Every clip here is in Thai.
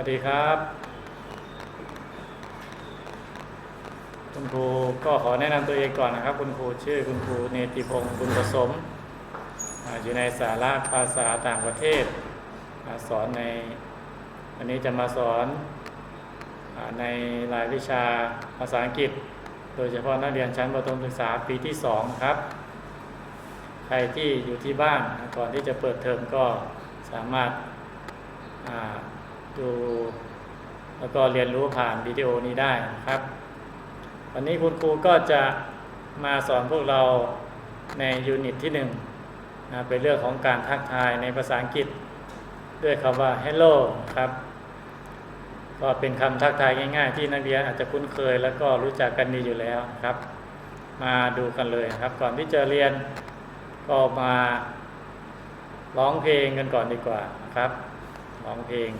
วัสดีครับคุณครูก็ขอแนะนำตัวเองก่อนนะครับ คุณครูชื่อคุณครูเนติพงศ์บุญผสมอยู่ในสาระภาษาต่างประเทศ สอนในวันนี้จะมาสอนในรายวิชาภาษาอังกฤษ โดยเฉพาะนักเรียนชั้นประถมศึกษาปีที่ 2 ครับ ใครที่อยู่ที่บ้านก่อนที่จะเปิดเทอมก็สามารถ ดู แล้วก็เรียนรู้ผ่านวิดีโอนี้ได้นะครับ วันนี้คุณครูก็จะมาสอนพวกเราในยูนิตที่1นึ่งนะเป็นเรื่องของการทักทายในภาษาอังกฤษ ด้วยคำว่า hello ครับ ก็เป็นคำทักทายง่ายๆ ที่นักเรียนอาจจะคุ้นเคย แล้วก็รู้จักกันดีอยู่แล้วครับ มาดูกันเลยครับ ก่อนที่จะเรียนก็มาร้องเพลงกันก่อนดีกว่านะครับร้องเพลง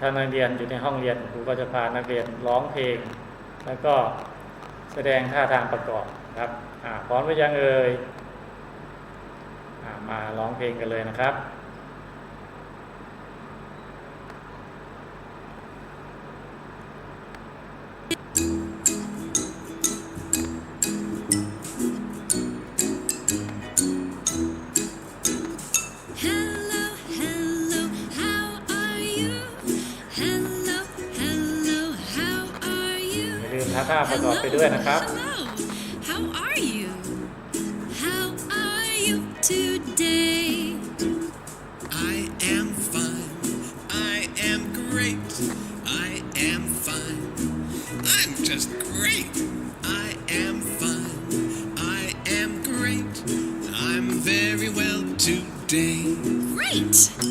ถ้านักเรียนอยู่ในห้องเรียนครูก็จะพานักเรียนร้องเพลง แล้วก็แสดงท่าทางประกอบครับพร้อมหรือยังเอ่ยอมาร้องเพลงกันเลยนะครับ ท่าท่าประกอบไปด้วยนะครับ Hello, how are you? How are you today? I am fine. I am great. I am fine. I'm just great. I am fine. I am great. I'm very well today. Great!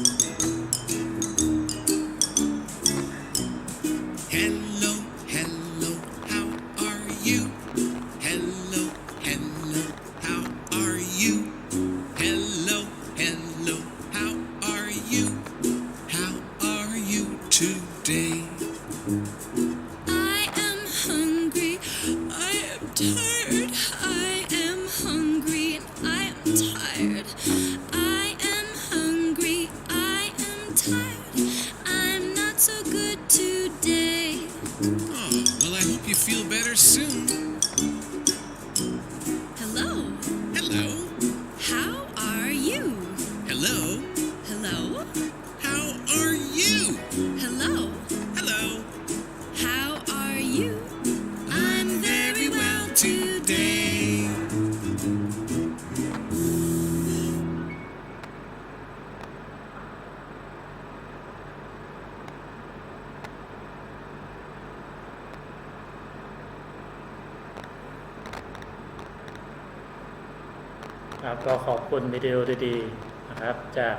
ครับก็ขอบคุณวิดีโอดีๆนะครับ จาก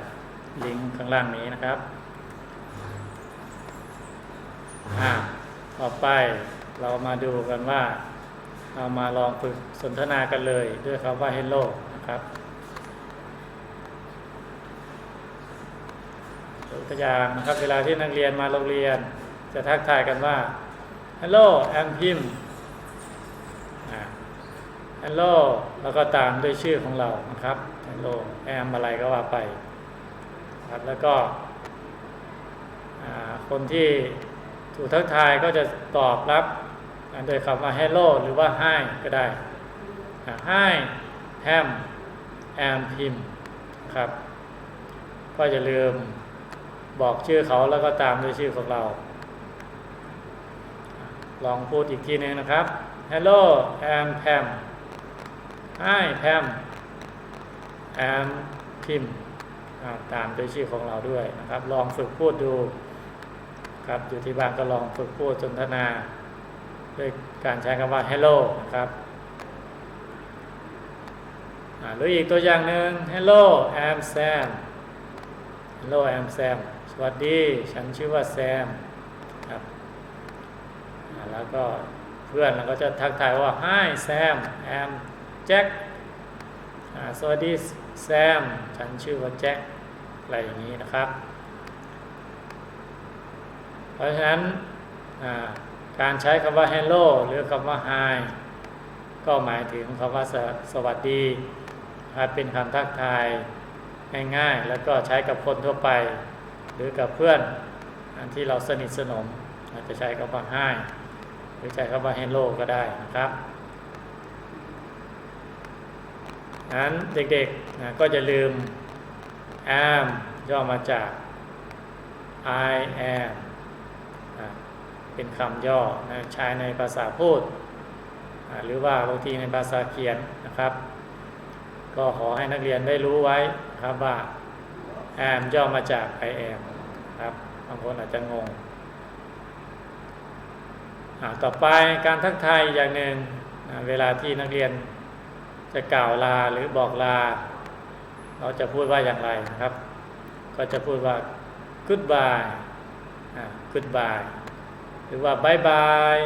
ลิงก์ข้างล่างนี้นะครับอ่าต่อไปเรามาดูกันว่า เรามาลองฝึกสนทนากันเลยด้วยคำว่า hello นะครับตัวอย่างนะครับเวลาที่นักเรียนมาโรงเรียน จะทักทายกันว่า hello I'm Pim ฮัลโหลแล้วก็ตามด้วยชื่อของเรานะครับฮัลโหลแอมอะไรก็ว่าไปครับแล้วก็คนที่ถูกทักทายก็จะตอบรับโดยคำว่า hello หรือว่า hi ก็ได้อ่า hi am am him ครับ ก็อย่าลืมบอกชื่อเขาแล้วก็ตามด้วยชื่อของเรา ลองพูดอีกทีหนึงนะครับ hello am Pam Hi Pam am Pim อ่าตามด้วยชื่อของเราด้วยนะครับ ลองฝึกพูดดูครับอยู่ที่บ้านก็ลองฝึกพูดสนทนาด้วยการใช้คำว่า hello นะครับหรืออีกตัวอย่างหนึ่ง hello I'm Sam hello I'm Sam สวัสดี ฉันชื่อว่าแซมครับแล้วก็เพื่อนเราก็จะทักทายว่า Hi Sam I'm Jack อ่าสวัสดีแซม ฉันชื่อว่าแจ็ค อะไรอย่างนี้นะครับ เพราะฉะนั้นการใช้คำว่า hello หรือคำว่า hi ก็หมายถึงคำว่าสสวัสดีครับเป็นคำทักทายง่ายๆ แล้วก็ใช้กับคนทั่วไป หรือกับเพื่อนออันที่เราสนิทสนมอาจจะใช้คำว่า hi หรือใช้คำว่า hello ก็ได้นะครับ นั้นเด็กๆนะก็จะลืม am ย่อมาจาก I am อะเป็นคำย่อนะใช้ในภาษาพูดอะหรือว่าบางทีในภาษาเขียนนะครับ ก็ขอให้นักเรียนได้รู้ไว้ครับว่า am ย่อมาจาก I am ครับบางคนอาจจะงง ต่อไปการทักทายอย่างหนึ่งอะเวลาที่นักเรียน จะกล่าวลาหรือบอกลา เราจะพูดว่าอย่างไรนะครับ ก็จะพูดว่า goodbye goodbye หรือว่า bye bye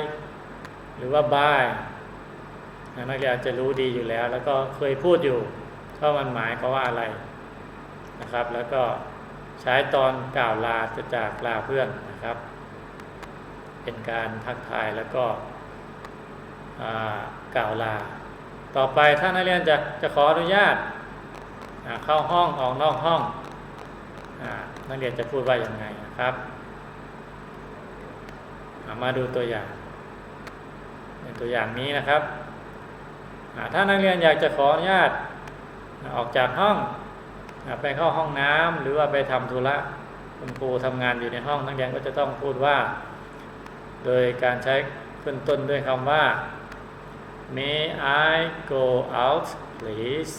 หรือว่า bye นักเรียนอาจจะรู้ดีอยู่แล้ว แล้วก็เคยพูดอยู่ว่ามันหมายเขาว่าอะไรนะครับ แล้วก็ใช้ตอนกล่าวลาจะจากลาเพื่อนนะครับ เป็นการทักทายแล้วก็อ่ากล่าวลา ต่อไปถ้านักเรียนจะจะขออนุญาตเข้าห้องออกนอกห้องอนักเรียนจะพูดว่าอย่างไงนะครับามาดูตัวอย่างตัวอย่างนี้นะครับถ้านักเรียนอยากจะขออนุญาตออกจากห้องไปเข้าห้องน้ำหรือว่าไปทำธุระคุณครูทำงานอยู่ในห้องนักเรียนก็จะต้องพูดว่า โดยการใช้ขึ้นต้นด้วยคำว่า May I go out please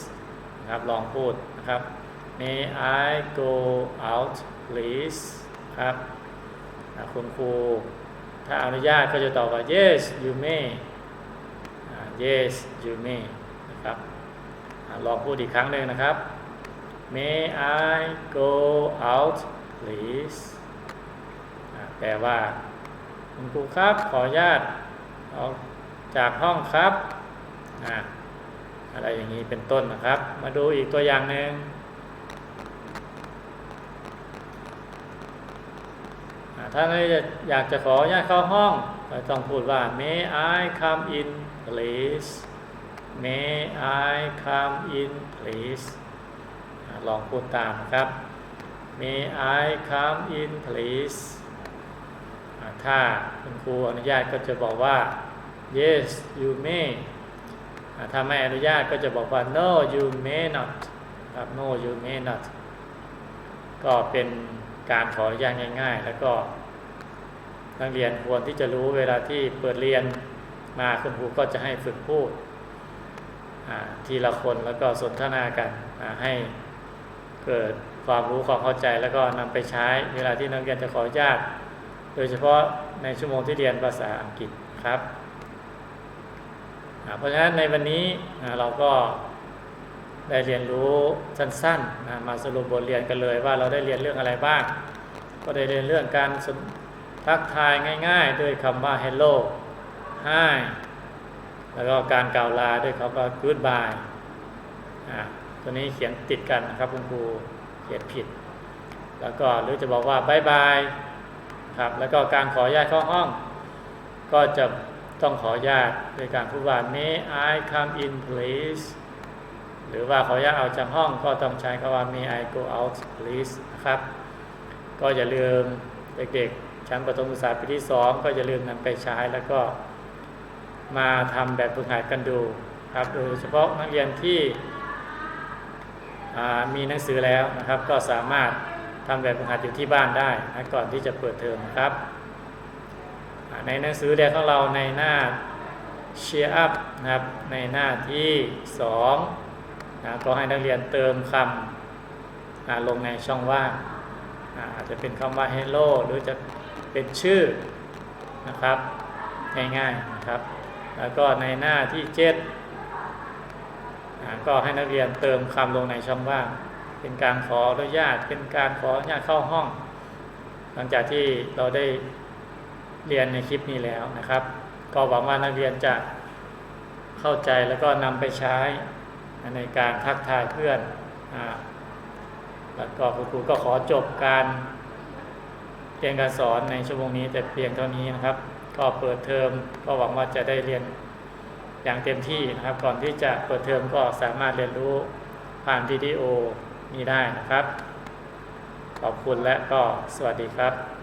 นะครับลองพูดนะครับ May I go out please ครับคุณครูถ้าอนุญาตก็จะตอบว่า yes you may yes you may นะครับลองพูดอีกครั้งหนึ่งนะครับ May I go out please แปลว่า คุณครูครับขออนุญาตออก จากห้องครับอะไรอย่างนี้เป็นต้นนะครับ มาดูอีกตัวอย่างหนึ่งถ้าเราอยากจะขออนุญาตเข้าห้องก็ต้องพูดว่า May I come in please May I come in please ลองพูดตามนะครับ May I come in please ถ้าคุณครูอนุญาตก็จะบอกว่า Yes you may ถ้าไม่อนุญาตก็จะบอกว่า No you may not ครับ No you may not ก็เป็นการขออนุญาตง่าย ๆ แล้วก็นักเรียนควรที่จะรู้เวลาที่เปิดเรียนมาคุณครูก็จะให้ฝึกพูดทีละคนแล้วก็สนทนากันให้เกิดความรู้ความเข้าใจแล้วก็นำไปใช้เวลาที่นักเรียนจะขออนุญาต โดยเฉพาะในชั่วโมงที่เรียนภาษาอังกฤษครับ เพราะฉะนั้นในวันนี้เราก็ได้เรียนรู้สั้นๆนมาสรุปบทเรียนกันเลยว่าเราได้เรียนเรื่องอะไรบ้าง ก็ได้เรียนเรื่องการทักทายง่าย ๆ ด้วยคำว่า hello hi แล้วก็การกล่าวลาด้วยคำว่า goodbye ตัวนี้เขียนติดกันนะครับคุณครูเขียนผิด แล้วก็หรือจะบอกว่า bye bye ครับแล้วก็การขออนุญาตเข้าห้อง ก็จะ ต้องขออนุญาตโดยการพูดว่า may I come in please หรือว่าขออนุญาตออกจากห้องก็ต้องใช้คำว่า may I go out please นะครับ ก็อย่าลืมเด็กๆ ชั้นประถมศึกษาปีที่ 2 ก็อย่าลืมนำไปใช้แล้วก็มาทำแบบฝึกหัดกันดูครับ โดยเฉพาะนักเรียนที่มีหนังสือแล้วนะครับ ก็สามารถทำแบบฝึกหัดอยู่ที่บ้านได้นะก่อนที่จะเปิดเทอมครับ ในหนังสือเรียนของเราในหน้า Cheer Up นะครับในหน้าที่2นะก็ให้นักเรียนเติมคำลงในช่องว่างอาอาจจะเป็นคำว่า hello หรือจะเป็นชื่อนะครับง่ายๆนะครับ แล้วก็ในหน้าที่7อ่าก็ให้นักเรียนเติมคำลงในช่องว่าง เป็นการขออนุญาตเป็นการขออนุญาตเข้าห้อง หลังจากที่เราได้ เรียนในคลิปนี้แล้วนะครับ ก็หวังว่านักเรียนจะเข้าใจแล้วก็นำไปใช้ในการทักทายเพื่อนอแล้วก็คุณครูก็ขอจบการเรียนการสอนในชั่วโมงนี้แต่เพียงเท่านี้นะครับ ก็เปิดเทอมก็หวังว่าจะได้เรียนอย่างเต็มที่นะครับ ก่อนที่จะเปิดเทอมก็สามารถเรียนรู้ผ่านวิดีโอนี้ได้นะครับ ขอบคุณและก็สวัสดีครับ